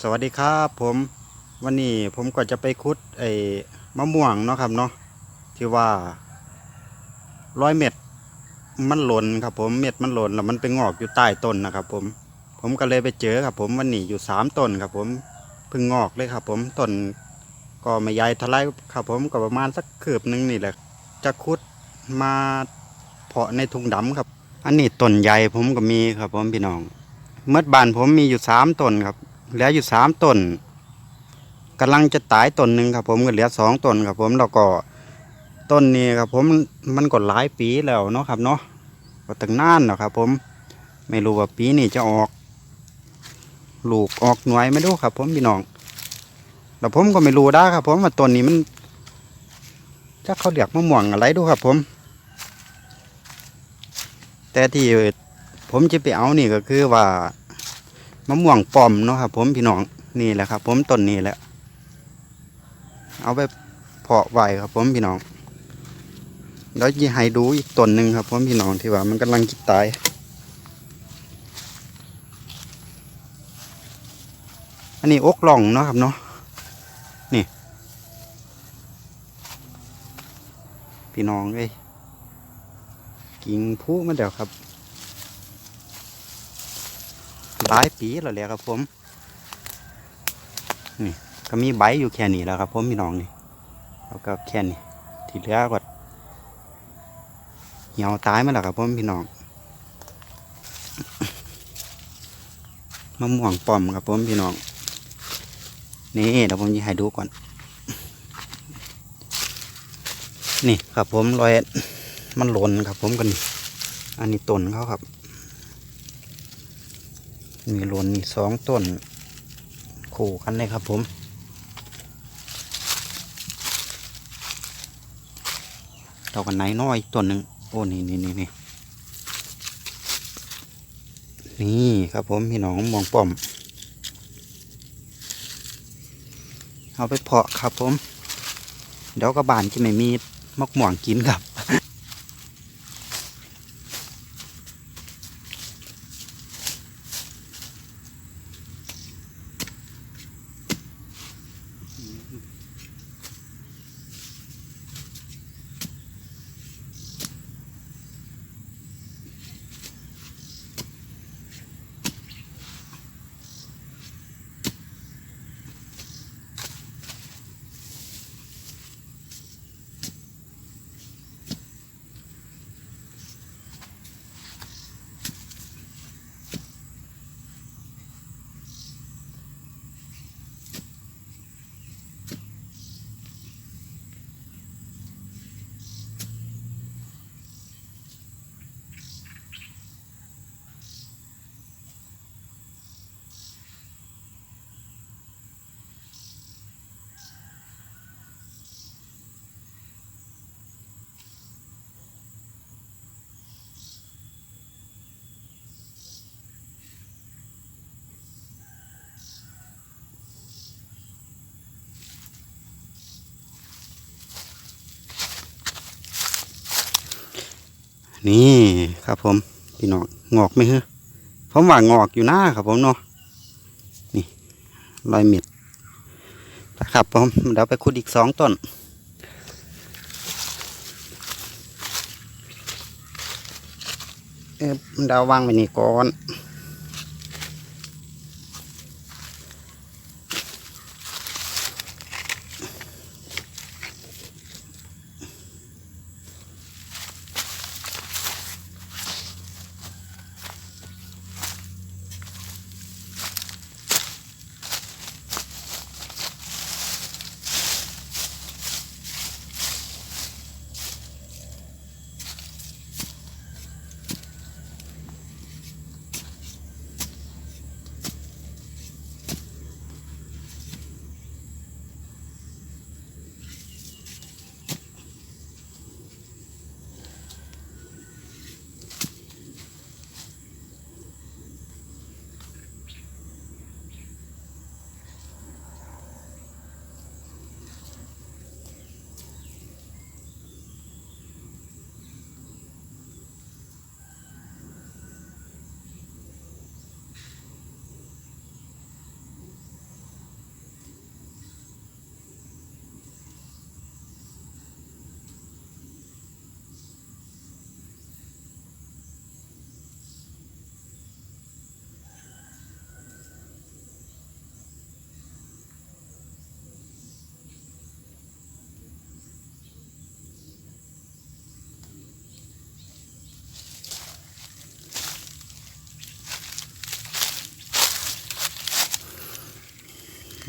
สวัสดีครับผมวันนี้ผมก็จะไปคุดไอ้มะม่วงเนาะครับเนาะที่ว่าร้อยเม็ดมันหล่นครับผมเม็ดมันหล่นแล้วมันไปงอกอยู่ใต้ต้นนะครับผมผมก็เลยไปเจอครับผมวันนี้อยู่สามต้นครับผมเพิ่งงอกเลยครับผมต้นก็ไม่ใหญ่ท่าไรครับผมก็ประมาณสักคืบหนึงนี่แหละ จะคุดมาเพาะในถุงดำครับ อันนี้ต้นใหญ่ผมก็มีครับผมพี่น้องเมื่อบานผมมีอยู่สามต้นครับ เหลืออยู่สามต้นกำลังจะตายต้นหนึ่งครับ ผมก็เหลือสองต้นครับผมแล้วก็ต้นนี้ครับผมมันก็หลายปีแล้วเนาะครับเนาะก็ตั้งนานแล้วครับ ผมไม่รู้ว่าปีนี้จะออกลูกออกหน่วยไม่รู้ครับ ผมพี่น้องแล้วผมก็ไม่รู้ได้ครับ ผมว่าต้นนี้มันจะเขาเรียกมะม่วงอะไรดูครับ ผม แต่ที่ผมจะไปเอานี่ก็คือว่า มะม่วงปอมเนาะครับ ผมพี่น้องนี่แหละครับ ผมต้นนี้แหละเอาไปเพาะไว้ครับ ผมพี่น้องแล้วจะให้ดูอีกต้นหนึ่งครับ ผมพี่น้องที่ว่ามันกำลังจิตตายอันนี้อกหล่องเนาะครับเนาะนี่พี่น้องเอ้ยกิ่งผู้มันเดี๋ยวครับ หลายปีแล้วแหละครับผม นี่ ก็มีใบอยู่แค่นี้แล้วครับผมพี่น้องนี่แล้วก็แค่นี้ที่เหลือก็เหี่ยวตายมาแล้วครับผมพี่น้องมะม่วงป้อมครับผมพี่น้อง นี่เดี๋ยวผมจะให้ดูก่อน นี่ครับผมรอยมันหล่นครับผมกันนี่อันนี้ต้นเขาครับ มีหล่นสองต้นคู่กันเลยครับผมดอกกันไหนน้อยต้นหนึ่งโอ้นี่นี่นี่นี่นี่ครับผมพี่น้องมองป้อม เอาไปเพาะครับผม เดี๋ยวกระบานจะไม่มีมะม่วงกินครับ นี่ครับผมพี่น้องงอกไหมฮะผมว่างอกอยู่หน้าครับผมเนาะนี่ลอยเม็ดนะครับผมเดี๋ยวไปขุดอีกสองต้นเอ๊ะเดาวางไปนี่ก่อน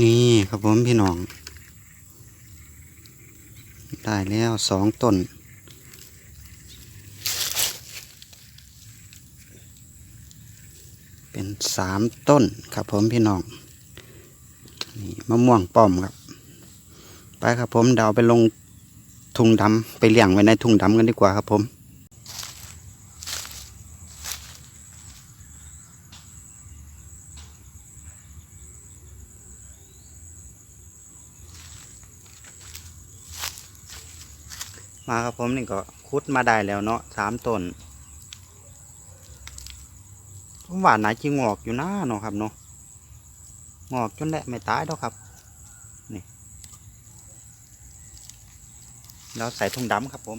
นี่ครับผมพี่น้อง ได้แล้วสองต้น เป็นสามต้นครับผมพี่น้อง นี่มะม่วงป้อมครับ ไปครับผมเดาไปลงถุงดำไปเลี้ยงไว้ในถุงดำกันดีกว่าครับผม มาครับผมนี่ก็คุดมาได้แล้วเนาะสามต้นผมว่าไหนจะงอกอยู่นะเนาะครับเนาะงอกจนแหละไม่ตายดอกครับนี่แล้วใส่ถุงดำครับผม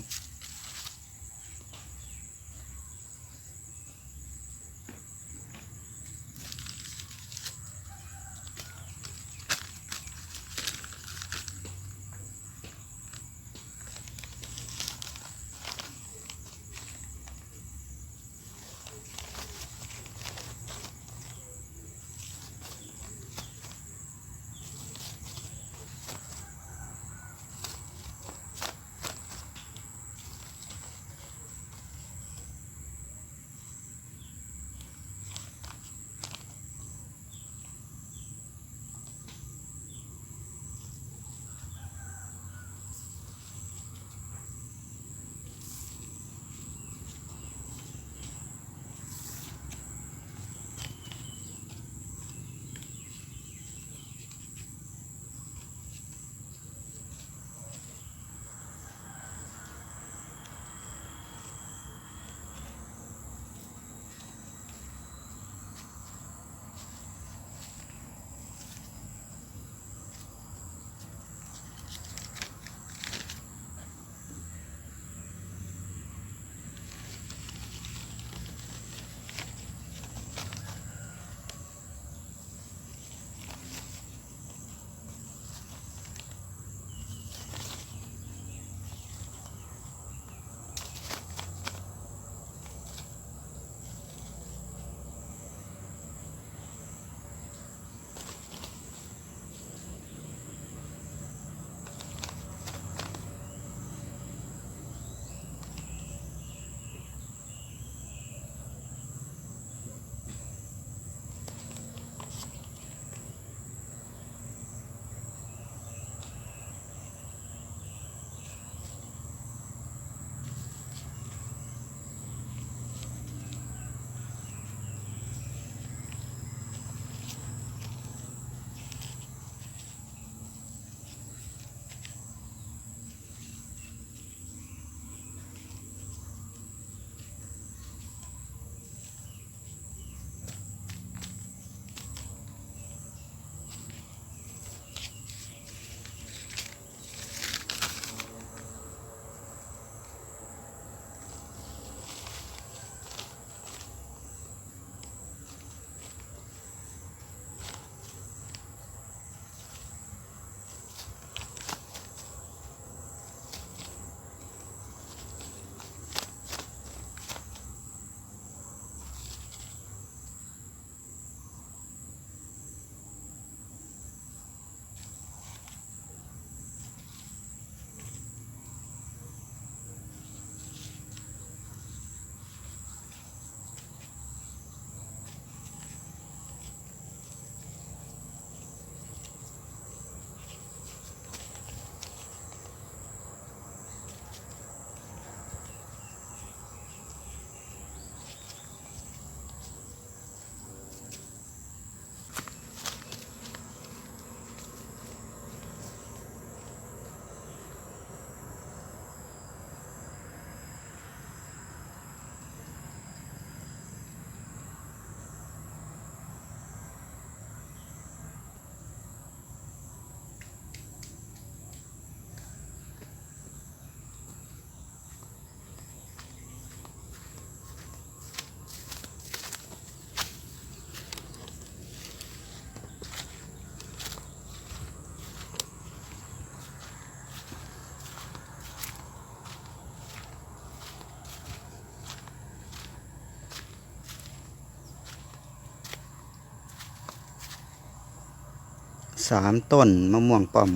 สามต้นมะม่วงป้อม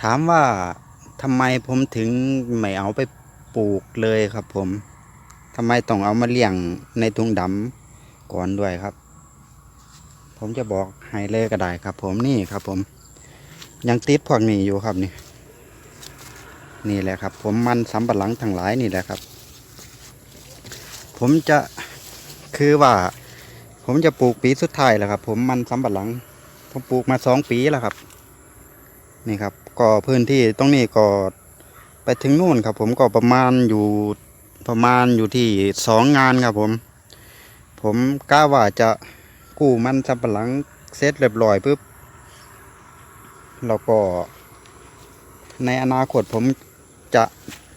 ถามว่าทำไมผมถึงไม่เอาไปปลูกเลยครับผมทำไมต้องเอามาเลี้ยงในถุงดำก่อนด้วยครับ ผมจะบอกให้เลยก็ได้ครับ ผมนี่ครับ ผม ยังติดพวกนี้อยู่ครับนี่ นี่แหละครับ ผมมันสำปะหลังทั้งหลายนี่แหละครับ ผมจะคือว่า ผมจะปลูกปีสุดท้ายแล้วครับ ผมมันสำปะหลัง ผมปลูกมาสองปีแล้วครับ นี่ครับ ก็พื้นที่ตรงนี้ก็ไปถึงนู่นครับ ผมก็ประมาณอยู่ประมาณอยู่ที่สองงานครับผม ผมกล้าว่าจะกู้มันสำปะหลังเสร็จเรียบร้อยปุ๊บแล้วก็ ในอนาคตผมจะ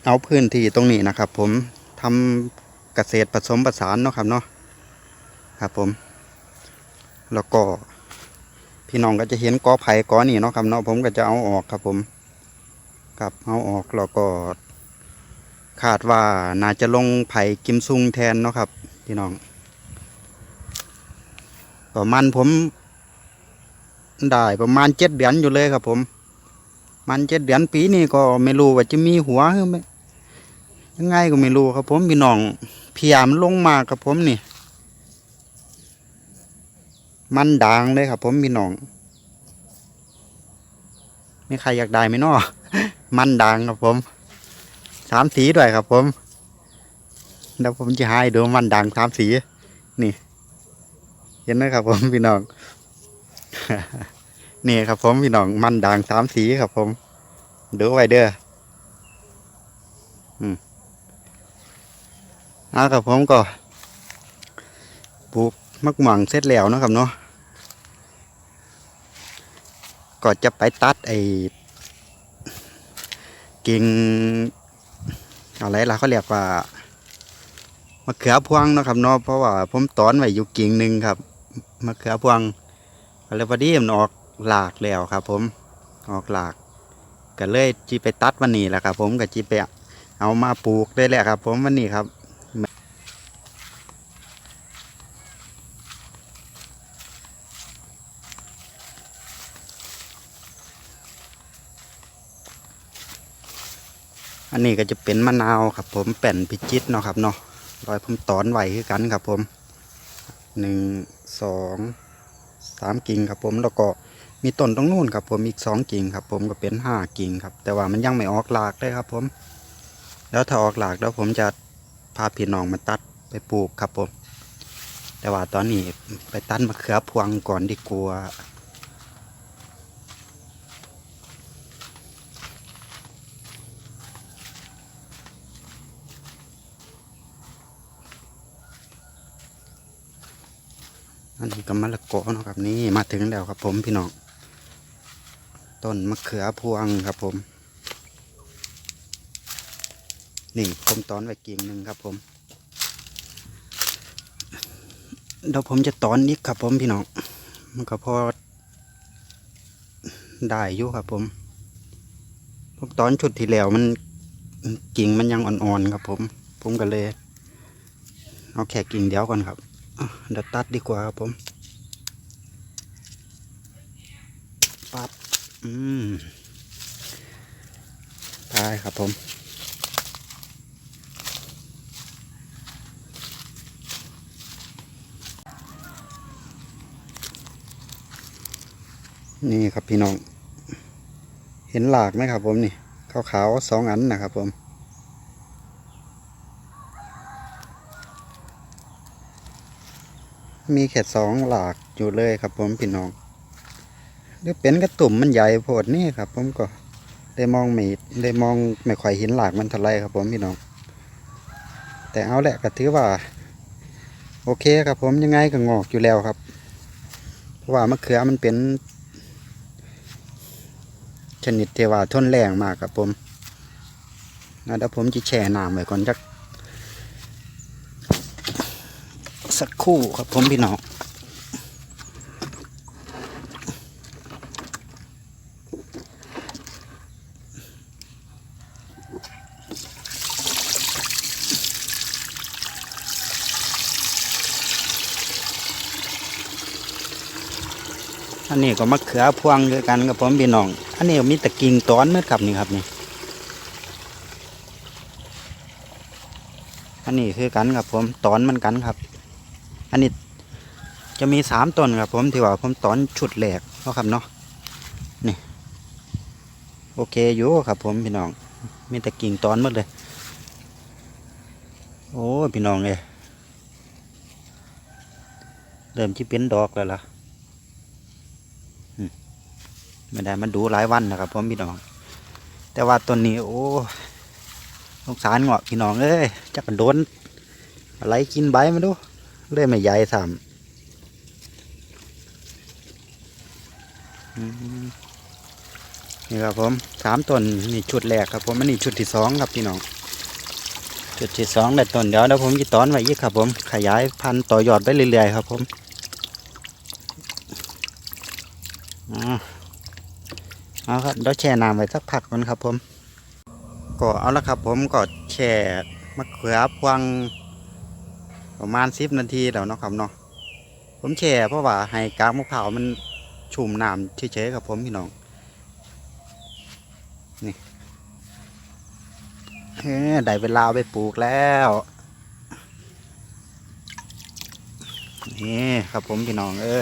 เอาพื้นที่ตรงนี้นะครับ ผมทำเกษตรผสมผสานเนาะครับเนาะครับผม แล้วก็ พี่น้องก็จะเห็นกอไผ่กอนี่เนาะครับเนาะผมก็จะเอาออกครับผมครับเอาออกแล้วก็คาดว่าน่าจะลงไผ่กิมซุงแทนเนาะครับ พี่น้องประมาณผมได้ประมาณเจ็ดเดือนอยู่เลยครับผม มันเจ็ดเดือนปีนี้ก็ไม่รู้ว่าจะมีหัวหรือไม่ยังไงก็ไม่รู้ครับผมพี่น้องพยายามลงมาครับผมนี่ มันด่างเลยครับ ผมพี่น้องมีใครอยากได้ไหมนาะมันด่างครับผมสามสีด้วยครับ ผมเดี๋ยวผมจะให้ดูมันด่างสามสี นี่ เห็นไหมครับ ผมพี่น้องนี่ครับ ผมพี่น้องมันด่างสามสีครับ ผมดูไว้เด้ออืมเอาครับผมก็ปลูก มักหม่องเสร็จแล้วนะครับเนาะก็จะไปตัดไอ้กิ่งอะไรล่ะเขาเรียกว่ามะเขือพวงนะครับเนาะเพราะว่าผมตอนไว้อยู่กิ่งหนึ่งครับมะเขือพวงก็เลยพอดีมันออกหลากแล้วครับ ผมออกหลากก็เลยจีไปตัดวันนี้แหละครับ ผมก็จีไปเอามาปลูกได้แหละครับ ผมวันนี้ครับ อันนี้ก็จะเป็นมะนาวครับ ผมแป่นพิจิตเนาะครับเนาะรอยผมตอนไหวคือกันครับผมหนึ่งสองสามกิ่งครับผมแล้วก็มีต้นตรงนู้นครับผมอีกสองกิ่งครับ ผมก็เป็นห้ากิ่งครับ แต่ว่ามันยังไม่ออกหลากเลยครับ ผม แล้วถ้าออกหลากแล้วผมจะพาพี่น้องมาตัดไปปลูกครับผม แต่ว่าตอนนี้ไปตัดมะเขือพวงก่อนดีกว่า อันนี้ก็มะละกอเนาะครับนี่มาถึงแล้วครับผมพี่น้องต้นมะเขือพวงครับผม นี่ผมตอนไว้กิ่งหนึ่งครับผมเดี๋ยวผมจะตอนอีกครับผมพี่น้องมันก็พอได้อยู่ครับผมผมตอนชุดที่แล้วมันกิ่งมันยังอ่อนๆครับผม ผมก็เลย เอาแค่กิ่งเดียวก่อนครับ เดี๋ยวตัดดีกว่าครับผมปัดอืมได้ครับผมนี่ครับพี่น้อง เห็นหลากไหมครับผมนี่ขาวๆสองอันนะครับผม มีแค่สองหลากอยู่เลยครับผมพี่น้องหรือเป็นกระตุ่มมันใหญ่โพดนี่ครับ ผมก็ได้มองไม่ได้มองไม่ค่อยเห็นหลากมันเท่าไรครับผมพี่น้อง แต่เอาแหละก็ถือว่า โอเคครับผมยังไงก็งอกอยู่แล้วครับ เพราะว่ามะเขือมันเป็น ชนิดเทว่าทนแรงมากครับผมเดี๋ยวผมจะแช่น้ำไว้ก่อนจัก สักคู่ครับผมพี่น้องอันนี้ก็มะเขือพวงคือกันครับผมพี่น้อง อันนี้มีตะกิ่งตอนเมื่อครับนี่ครับนี่ อันนี้คือกันครับผมตอนมันกันครับ อันนี้จะมีสามต้นครับผมที่ว่าผมตอนชุดแหลกเนาะครับเนาะนี่โอเคอยู่ครับผมพี่น้องมีแต่กิ่งตอนหมดเลย โอ้พี่น้องเลยเริ่มที่เป็นดอกแล้วล่ะอืมไม่ได้มาดูหลายวันนะครับผมพี่น้อง แต่ว่าต้นนี้โอ้สงสารเงาะพี่น้องเอ้ยจักกระโดนอะไรกินใบมาดู เลยไม่ใหญ่สามนี่ครับผมสามต้นนี่ชุดแรกครับผมอันนี้ชุดที่สองครับพี่น้องจุดที่สองได้ต้นเดี๋ยวเดี๋ยวผมจะตอนไว้อีกครับ ผมขยายพันธุ์ต่อยอดไปเรื่อยๆครับผมเอาครับเดี๋ยวแช่น้ำไว้สักพักก่อนครับผม ก็เอาละครับผมก็แช่มะเขือพวง ประมาณสิบนาทีแล้วเนาะครับเนาะผมแช่เพราะว่าให้กากมะพร้าวมันชุ่มน้ำเฉยๆครับผมพี่น้องนี่ได้เวลาไปปลูกแล้วนี่ครับผมพี่น้องเออ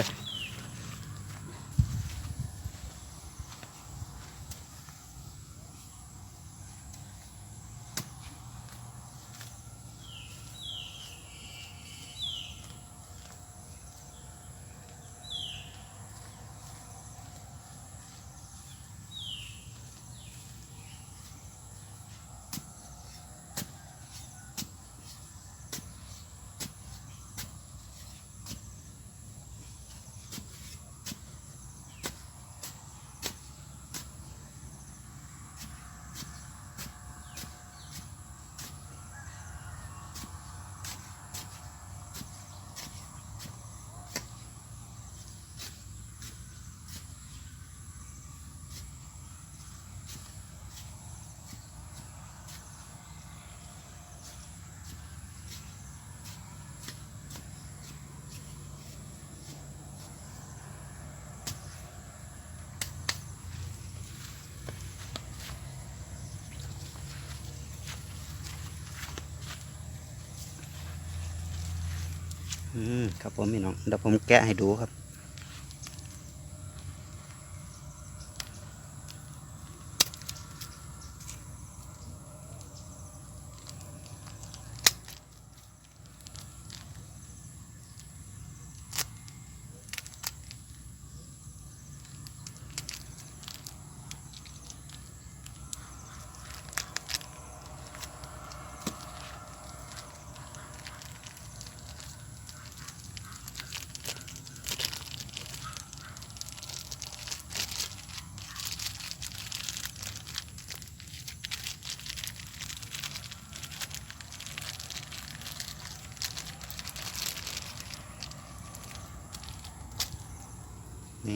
อืมครับผมพี่น้องเดี๋ยวผมแกะให้ดูครับ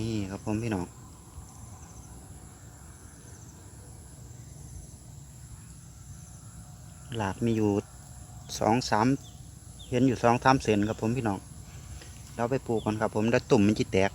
นี่ครับผมพี่น้องหลากมีอยู่สองสามเห็นอยู่สองสามเซนครับผมพี่น้องเราไปปลูกกันครับผมแล้วตุ่มมันจะแตก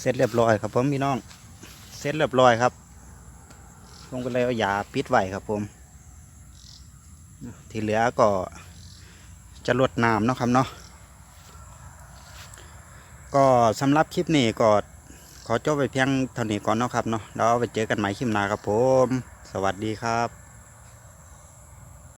เสร็จเรียบร้อยครับผมพี่น้อง เสร็จเรียบร้อยครับ ลงไปเลยเอายาปิดไว้ครับผม ที่เหลือก็จะลดน้ำเนาะครับเนาะ ก็สำหรับคลิปนี้ก็ขอจบไปเพียงเท่านี้ก่อนเนาะครับเนาะแล้วไปเจอกันใหม่คลิปหน้าครับผม สวัสดีครับ